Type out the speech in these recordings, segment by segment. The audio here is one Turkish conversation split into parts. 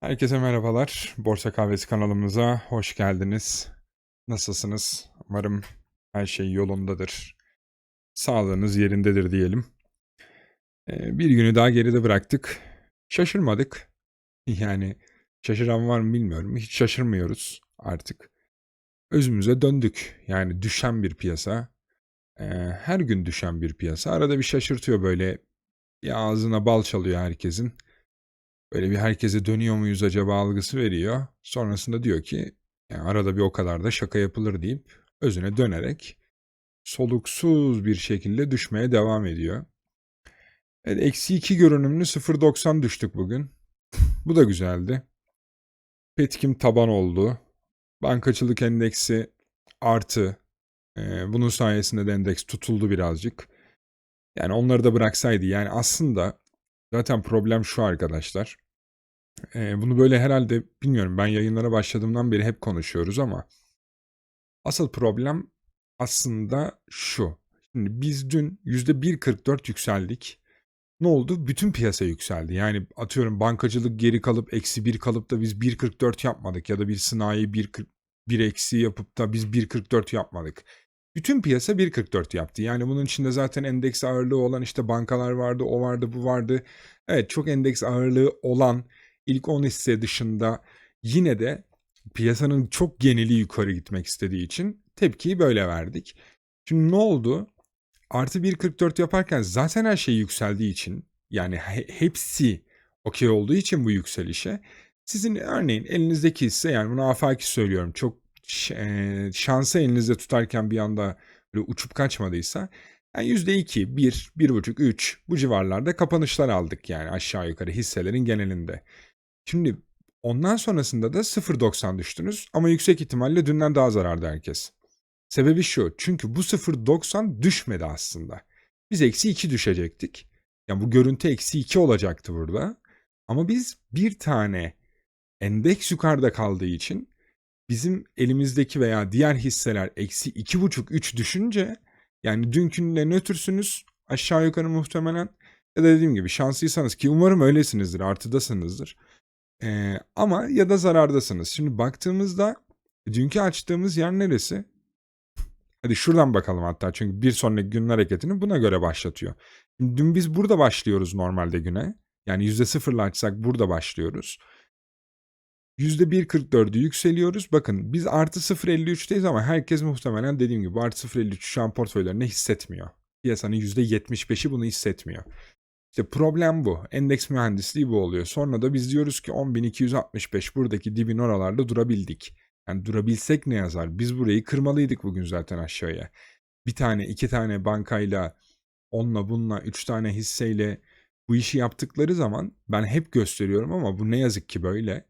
Herkese merhabalar. Borsa Kahvesi kanalımıza hoş geldiniz. Nasılsınız? Umarım her şey yolundadır. Sağlığınız yerindedir diyelim. Ee, bir günü daha geride bıraktık. Şaşırmadık. Yani şaşıran var mı bilmiyorum. Hiç şaşırmıyoruz artık. Özümüze döndük. Yani düşen bir piyasa. Ee, her gün düşen bir piyasa. Arada bir şaşırtıyor böyle. Bir ağzına bal çalıyor herkesin. Böyle bir herkese dönüyor muyuz acaba algısı veriyor. Sonrasında diyor ki yani arada bir o kadar da şaka yapılır deyip özüne dönerek soluksuz bir şekilde düşmeye devam ediyor. Evet, eksi 2 görünümlü 0.90 düştük bugün. Bu da güzeldi. Petkim taban oldu. Bankacılık endeksi artı. Ee, bunun sayesinde de endeks tutuldu birazcık. Yani onları da bıraksaydı. Yani aslında zaten problem şu arkadaşlar. Ee, bunu böyle herhalde bilmiyorum ben yayınlara başladığımdan beri hep konuşuyoruz ama asıl problem aslında şu. Şimdi biz dün %1.44 yükseldik. Ne oldu? Bütün piyasa yükseldi. Yani atıyorum bankacılık geri kalıp eksi 1 kalıp da biz 1.44 yapmadık ya da bir sanayi 1.40 1 eksi yapıp da biz 1.44 yapmadık. Bütün piyasa 1.44 yaptı. Yani bunun içinde zaten endeks ağırlığı olan işte bankalar vardı, o vardı, bu vardı. Evet çok endeks ağırlığı olan ilk 10 hisse dışında yine de piyasanın çok geneli yukarı gitmek istediği için tepkiyi böyle verdik. Şimdi ne oldu? Artı 1.44 yaparken zaten her şey yükseldiği için yani he- hepsi okey olduğu için bu yükselişe sizin örneğin elinizdeki hisse yani bunu afaki söylüyorum çok e, şansı elinizde tutarken bir anda böyle uçup kaçmadıysa yani %2, 1, 1,5, 3 bu civarlarda kapanışlar aldık yani aşağı yukarı hisselerin genelinde. Şimdi ondan sonrasında da 0.90 düştünüz ama yüksek ihtimalle dünden daha zarardı herkes. Sebebi şu çünkü bu 0.90 düşmedi aslında. Biz eksi 2 düşecektik. Yani bu görüntü eksi 2 olacaktı burada. Ama biz bir tane endeks yukarıda kaldığı için bizim elimizdeki veya diğer hisseler eksi 2.5-3 düşünce yani dünkünle nötrsünüz aşağı yukarı muhtemelen ya da dediğim gibi şanslıysanız ki umarım öylesinizdir artıdasınızdır. Ee, ama ya da zarardasınız. Şimdi baktığımızda dünkü açtığımız yer neresi? Hadi şuradan bakalım hatta çünkü bir sonraki günün hareketini buna göre başlatıyor. Şimdi dün biz burada başlıyoruz normalde güne. Yani %0'la açsak burada başlıyoruz. %1.44'ü yükseliyoruz. Bakın biz artı 0.53'teyiz ama herkes muhtemelen dediğim gibi artı 0.53 şu an portföylerinde hissetmiyor. Piyasanın %75'i bunu hissetmiyor. İşte problem bu. Endeks mühendisliği bu oluyor. Sonra da biz diyoruz ki 10.265 buradaki dibin oralarda durabildik. Yani durabilsek ne yazar? Biz burayı kırmalıydık bugün zaten aşağıya. Bir tane, iki tane bankayla, onunla bununla, üç tane hisseyle bu işi yaptıkları zaman ben hep gösteriyorum ama bu ne yazık ki böyle.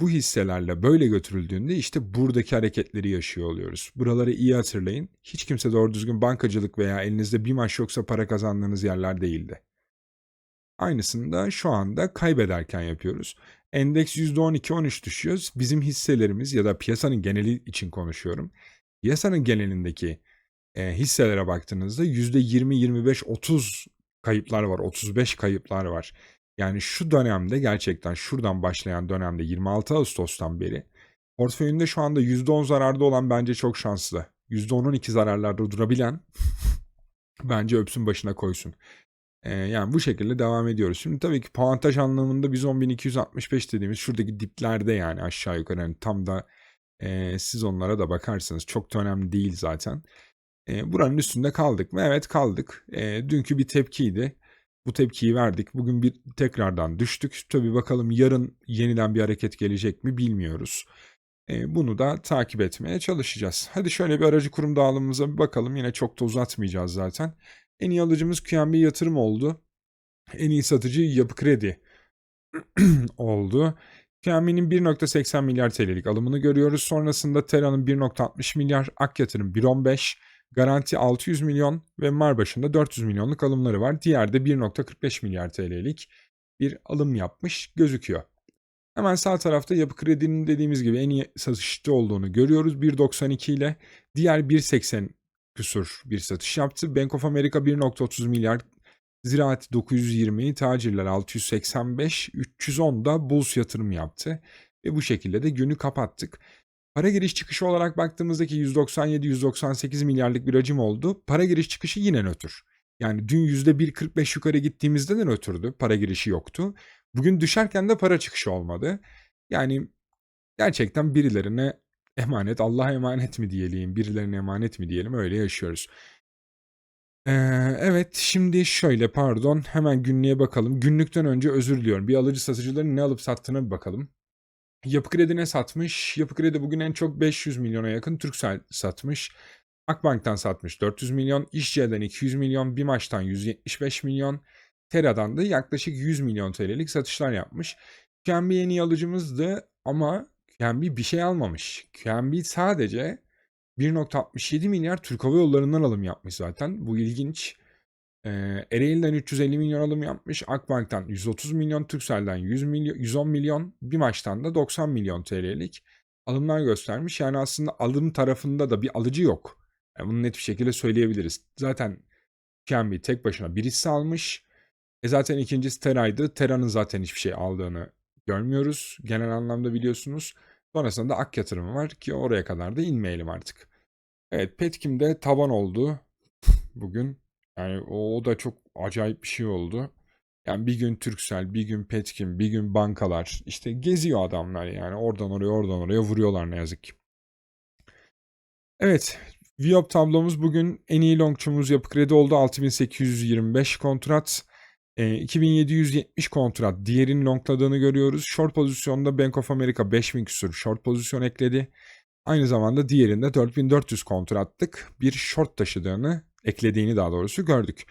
Bu hisselerle böyle götürüldüğünde işte buradaki hareketleri yaşıyor oluyoruz. Buraları iyi hatırlayın. Hiç kimse doğru düzgün bankacılık veya elinizde bir maç yoksa para kazandığınız yerler değildi. Aynısını da şu anda kaybederken yapıyoruz. Endeks %12-13 düşüyor. Bizim hisselerimiz ya da piyasanın geneli için konuşuyorum. Piyasanın genelindeki e, hisselere baktığınızda %20-25-30 kayıplar var, 35 kayıplar var. Yani şu dönemde gerçekten şuradan başlayan dönemde 26 Ağustos'tan beri portföyünde şu anda %10 zararda olan bence çok şanslı. %10-12 zararlarda durabilen bence öpsün başına koysun. Ee, yani bu şekilde devam ediyoruz. Şimdi tabii ki puantaj anlamında biz 10.265 dediğimiz şuradaki diplerde yani aşağı yukarı yani tam da e, siz onlara da bakarsanız çok da önemli değil zaten. E, buranın üstünde kaldık mı? Evet kaldık. E, dünkü bir tepkiydi. Bu tepkiyi verdik. Bugün bir tekrardan düştük. Tabii bakalım yarın yeniden bir hareket gelecek mi bilmiyoruz. E, bunu da takip etmeye çalışacağız. Hadi şöyle bir aracı kurum dağılımımıza bir bakalım. Yine çok da uzatmayacağız zaten. En iyi alıcımız QNB yatırım oldu. En iyi satıcı Yapı Kredi oldu. QNB'nin 1.80 milyar TL'lik alımını görüyoruz. Sonrasında Tera'nın 1.60 milyar, Ak Yatırım 1.15, Garanti 600 milyon ve Marbaş'ın 400 milyonluk alımları var. Diğer de 1.45 milyar TL'lik bir alım yapmış gözüküyor. Hemen sağ tarafta Yapı Kredi'nin dediğimiz gibi en iyi satışta olduğunu görüyoruz. 1.92 ile diğer 1.80 küsur bir satış yaptı. Bank of America 1.30 milyar Ziraat 920, tacirler 685, 310 da Bulls yatırım yaptı. Ve bu şekilde de günü kapattık. Para giriş çıkışı olarak baktığımızdaki 197-198 milyarlık bir hacim oldu. Para giriş çıkışı yine nötr. Yani dün %1.45 yukarı gittiğimizde de nötrdü. Para girişi yoktu. Bugün düşerken de para çıkışı olmadı. Yani gerçekten birilerine emanet, Allah'a emanet mi diyelim, birilerine emanet mi diyelim öyle yaşıyoruz. Ee, evet şimdi şöyle pardon hemen günlüğe bakalım. Günlükten önce özür diliyorum. Bir alıcı satıcıların ne alıp sattığına bir bakalım. Yapı Kredi ne satmış? Yapı Kredi bugün en çok 500 milyona yakın Turkcell satmış. Akbank'tan satmış 400 milyon, İşçi'den 200 milyon, BİMAŞ'tan 175 milyon, Tera'dan da yaklaşık 100 milyon TL'lik satışlar yapmış. QNB yeni alıcımızdı ama QNB bir şey almamış. QNB sadece 1.67 milyar Türk Hava Yolları'ndan alım yapmış zaten. Bu ilginç. Ee, Ereğli'den 350 milyon alım yapmış. Akbank'tan 130 milyon, Turkcell'den 100 milyon, 110 milyon, BİMAŞ'tan da 90 milyon TL'lik alımlar göstermiş. Yani aslında alım tarafında da bir alıcı yok. Yani bunu net bir şekilde söyleyebiliriz. Zaten QNB tek başına bir hisse almış. E zaten ikincisi Tera'ydı. Tera'nın zaten hiçbir şey aldığını görmüyoruz. Genel anlamda biliyorsunuz. Sonrasında da Ak yatırımı var ki oraya kadar da inmeyelim artık. Evet Petkim'de taban oldu bugün. Yani o, o da çok acayip bir şey oldu. Yani bir gün Turkcell, bir gün Petkim, bir gün bankalar. işte geziyor adamlar yani. Oradan oraya oradan oraya vuruyorlar ne yazık ki. Evet. Viop tablomuz bugün en iyi longçumuz yapı kredi oldu. 6825 kontrat. E, 2770 kontrat diğerinin longladığını görüyoruz. Short pozisyonda Bank of America 5000 küsur short pozisyon ekledi. Aynı zamanda diğerinde 4400 kontratlık bir short taşıdığını, eklediğini daha doğrusu gördük.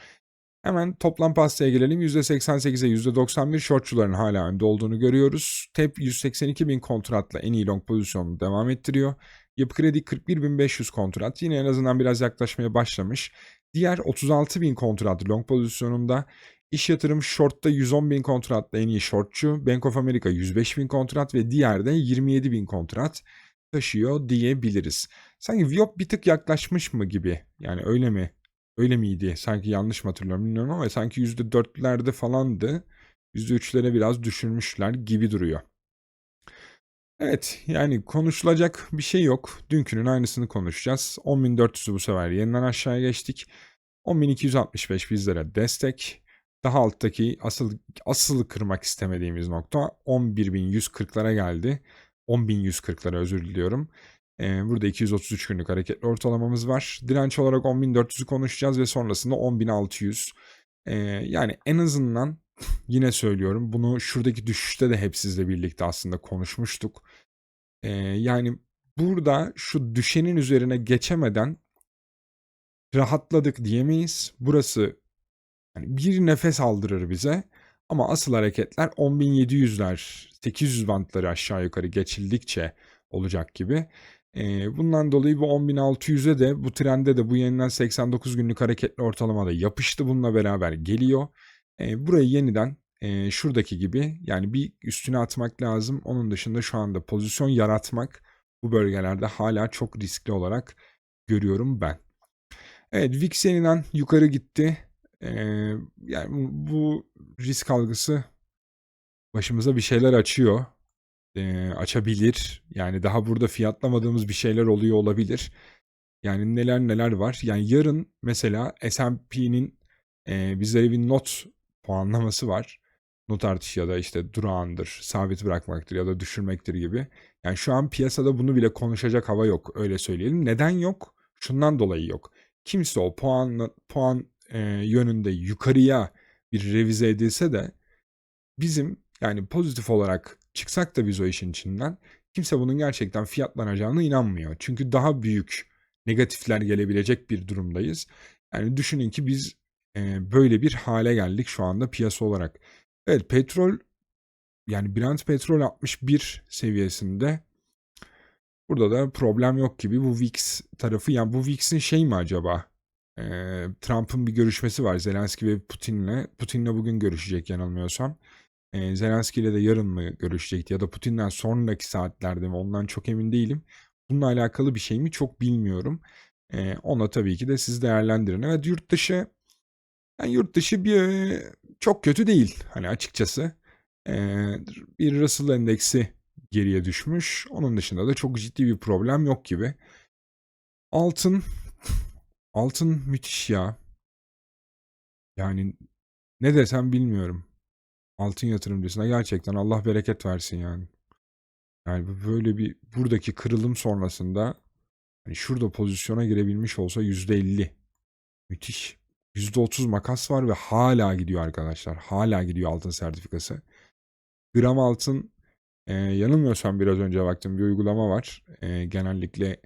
Hemen toplam pastaya gelelim. %88'e %91 shortçuların hala önde olduğunu görüyoruz. TEP 182 bin kontratla en iyi long pozisyonunu devam ettiriyor. Yapı Kredi 41.500 kontrat yine en azından biraz yaklaşmaya başlamış. Diğer 36 bin kontrat long pozisyonunda İş yatırım short'ta 110 bin kontratla en iyi shortçu, Bank of America 105 bin kontrat ve diğerde 27 bin kontrat taşıyor diyebiliriz. Sanki Viop bir tık yaklaşmış mı gibi. Yani öyle mi? Öyle miydi? Sanki yanlış mı hatırlıyorum bilmiyorum ama sanki %4'lerde falandı. %3'lere biraz düşürmüşler gibi duruyor. Evet yani konuşulacak bir şey yok. Dünkünün aynısını konuşacağız. 10.400'ü bu sefer yeniden aşağıya geçtik. 10.265 bizlere destek. Daha alttaki asıl asıl kırmak istemediğimiz nokta 11.140'lara geldi. 10.140'lara özür diliyorum. Ee, burada 233 günlük hareketli ortalamamız var. Direnç olarak 10.400'ü konuşacağız ve sonrasında 10.600. Ee, yani en azından yine söylüyorum bunu şuradaki düşüşte de hep sizle birlikte aslında konuşmuştuk. Ee, yani burada şu düşenin üzerine geçemeden rahatladık diyemeyiz. Burası yani bir nefes aldırır bize. Ama asıl hareketler 10.700'ler, 800 bantları aşağı yukarı geçildikçe olacak gibi. Bundan dolayı bu 10.600'e de bu trende de bu yeniden 89 günlük hareketli ortalamada yapıştı bununla beraber geliyor. Burayı yeniden şuradaki gibi yani bir üstüne atmak lazım. Onun dışında şu anda pozisyon yaratmak bu bölgelerde hala çok riskli olarak görüyorum ben. Evet VIX yeniden yukarı gitti. Yani bu risk algısı başımıza bir şeyler açıyor. Ee, açabilir. Yani daha burada fiyatlamadığımız bir şeyler oluyor olabilir. Yani neler neler var. Yani yarın mesela S&P'nin e, bizlere bir not puanlaması var. Not artışı ya da işte durağandır, sabit bırakmaktır ya da düşürmektir gibi. Yani şu an piyasada bunu bile konuşacak hava yok öyle söyleyelim. Neden yok? Şundan dolayı yok. Kimse o puan puan e, yönünde yukarıya bir revize edilse de bizim yani pozitif olarak çıksak da biz o işin içinden kimse bunun gerçekten fiyatlanacağına inanmıyor. Çünkü daha büyük negatifler gelebilecek bir durumdayız. Yani düşünün ki biz e, böyle bir hale geldik şu anda piyasa olarak. Evet petrol yani Brent petrol 61 seviyesinde. Burada da problem yok gibi bu VIX tarafı. Yani bu VIX'in şey mi acaba? Trump'ın bir görüşmesi var Zelenski ve Putin'le. Putin'le bugün görüşecek yanılmıyorsam. E, Zelenski ile de yarın mı görüşecekti ya da Putin'den sonraki saatlerde mi ondan çok emin değilim. Bununla alakalı bir şey mi çok bilmiyorum. E, ona tabii ki de siz değerlendirin. Evet yurt dışı Yani yurt dışı bir çok kötü değil hani açıkçası. Ee, bir Russell endeksi geriye düşmüş. Onun dışında da çok ciddi bir problem yok gibi. Altın altın müthiş ya. Yani ne desem bilmiyorum. Altın yatırımcısına gerçekten Allah bereket versin yani. Yani böyle bir buradaki kırılım sonrasında hani şurada pozisyona girebilmiş olsa %50. Müthiş. %30 makas var ve hala gidiyor arkadaşlar. Hala gidiyor altın sertifikası. Gram altın e, yanılmıyorsam biraz önce baktım bir uygulama var. E, genellikle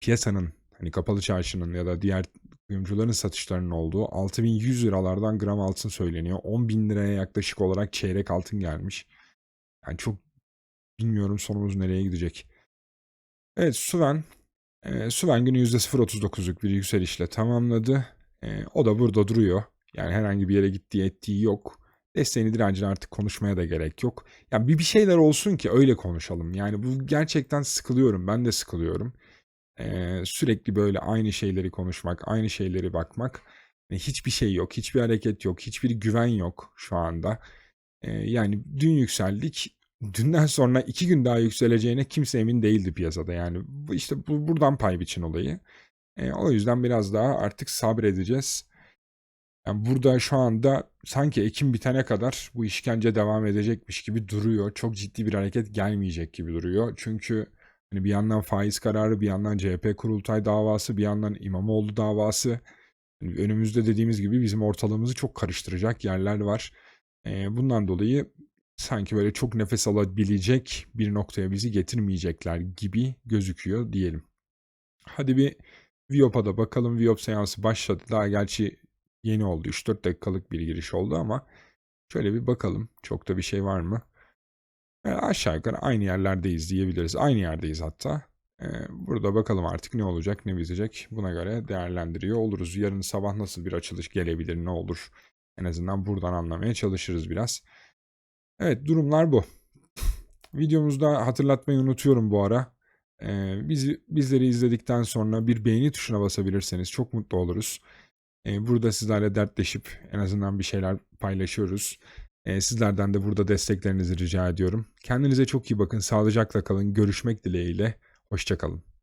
piyasanın hani kapalı çarşının ya da diğer kuyumcuların satışlarının olduğu 6100 liralardan gram altın söyleniyor. 10 bin liraya yaklaşık olarak çeyrek altın gelmiş. Yani çok bilmiyorum sonumuz nereye gidecek. Evet Suven. E, Suven günü %0.39'luk bir yükselişle tamamladı. E, o da burada duruyor. Yani herhangi bir yere gittiği ettiği yok. Desteğini direncini artık konuşmaya da gerek yok. Yani bir bir şeyler olsun ki öyle konuşalım. Yani bu gerçekten sıkılıyorum. Ben de sıkılıyorum. Sürekli böyle aynı şeyleri konuşmak, aynı şeyleri bakmak. Yani hiçbir şey yok, hiçbir hareket yok, hiçbir güven yok şu anda. Yani dün yükseldik. Dünden sonra iki gün daha yükseleceğine kimse emin değildi piyasada. Yani işte bu buradan pay biçin olayı. O yüzden biraz daha artık sabredeceğiz. Yani burada şu anda sanki Ekim bitene kadar bu işkence devam edecekmiş gibi duruyor. Çok ciddi bir hareket gelmeyecek gibi duruyor. Çünkü hani bir yandan faiz kararı, bir yandan CHP kurultay davası, bir yandan İmamoğlu davası. Hani önümüzde dediğimiz gibi bizim ortalığımızı çok karıştıracak yerler var. Ee, bundan dolayı sanki böyle çok nefes alabilecek bir noktaya bizi getirmeyecekler gibi gözüküyor diyelim. Hadi bir Viop'a da bakalım. Viop seansı başladı. Daha gerçi yeni oldu. 3-4 dakikalık bir giriş oldu ama şöyle bir bakalım. Çok da bir şey var mı? Yani aşağı yukarı aynı yerlerdeyiz diyebiliriz. Aynı yerdeyiz hatta. Ee, burada bakalım artık ne olacak, ne bitecek. Buna göre değerlendiriyor oluruz. Yarın sabah nasıl bir açılış gelebilir, ne olur? En azından buradan anlamaya çalışırız biraz. Evet, durumlar bu. Videomuzda hatırlatmayı unutuyorum bu ara. Ee, bizi bizleri izledikten sonra bir beğeni tuşuna basabilirseniz çok mutlu oluruz. Ee, burada sizlerle dertleşip en azından bir şeyler paylaşıyoruz. Ee, sizlerden de burada desteklerinizi rica ediyorum. Kendinize çok iyi bakın, sağlıcakla kalın. Görüşmek dileğiyle. Hoşçakalın.